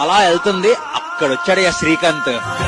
అలా వెళ్తుంది. అక్కడ వచ్చాడయ్యా శ్రీకాంత్.